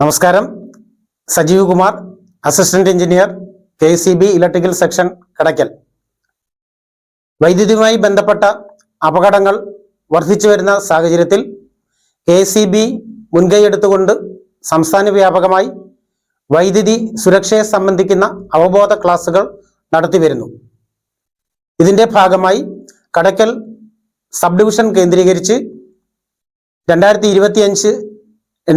നമസ്കാരം. Sajeev Kumar assistant engineer K C B electrical section Kadakkal. വൈദ്യുതിയുമായി ബന്ധപ്പെട്ട അപകടങ്ങൾ വർദ്ധിച്ചു വരുന്ന സാഹചര്യത്തിൽ കെ സി ബി മുൻകൈയെടുത്തുകൊണ്ട് സംസ്ഥാന വ്യാപകമായി വൈദ്യുതി സുരക്ഷയെ സംബന്ധിക്കുന്ന അവബോധ ക്ലാസുകൾ നടത്തിവരുന്നു ഇതിന്റെ ഭാഗമായി കടയ്ക്കൽ സബ് ഡിവിഷൻ കേന്ദ്രീകരിച്ച് രണ്ടായിരത്തി ഇരുപത്തിയഞ്ച്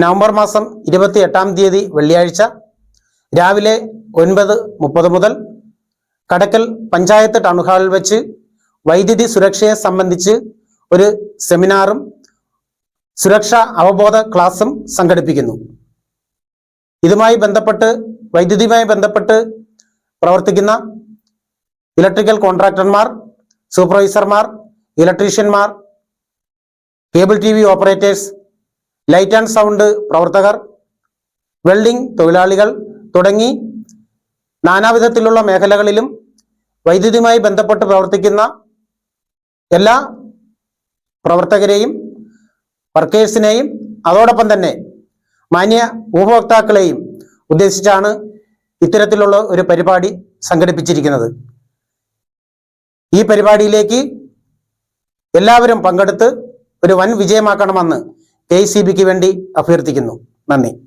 നവംബർ മാസം ഇരുപത്തി എട്ടാം തീയതി വെള്ളിയാഴ്ച രാവിലെ ഒൻപത് മുപ്പത് മുതൽ കടക്കൽ പഞ്ചായത്ത് ടൗൺ ഹാളിൽ വെച്ച് വൈദ്യുതി സുരക്ഷയെ സംബന്ധിച്ച് ഒരു സെമിനാറും സുരക്ഷാ അവബോധ ക്ലാസും സംഘടിപ്പിക്കുന്നു. ഇതുമായി ബന്ധപ്പെട്ട് വൈദ്യുതിയുമായി ബന്ധപ്പെട്ട് പ്രവർത്തിക്കുന്ന ഇലക്ട്രിക്കൽ കോൺട്രാക്ടർമാർ സൂപ്പർവൈസർമാർ ഇലക്ട്രീഷ്യന്മാർ cable T V operators light and sound പ്രവർത്തകർ വെൽഡിംഗ് തൊഴിലാളികൾ തുടങ്ങി നാനാവിധത്തിലുള്ള മേഖലകളിലും വൈദ്യുതിയുമായി ബന്ധപ്പെട്ട് പ്രവർത്തിക്കുന്ന എല്ലാ പ്രവർത്തകരെയും വർക്കേഴ്സിനെയും അതോടൊപ്പം തന്നെ മാന്യ ഉപഭോക്താക്കളെയും ഉദ്ദേശിച്ചാണ് ഇത്തരത്തിലുള്ള ഒരു പരിപാടി സംഘടിപ്പിച്ചിരിക്കുന്നത്. ഈ പരിപാടിയിലേക്ക് എല്ലാവരും പങ്കെടുത്ത് ഒരു വൻ വിജയമാക്കണമെന്ന് കെ സി ബിക്ക് വേണ്ടി അഭ്യർത്ഥിക്കുന്നു. നന്ദി.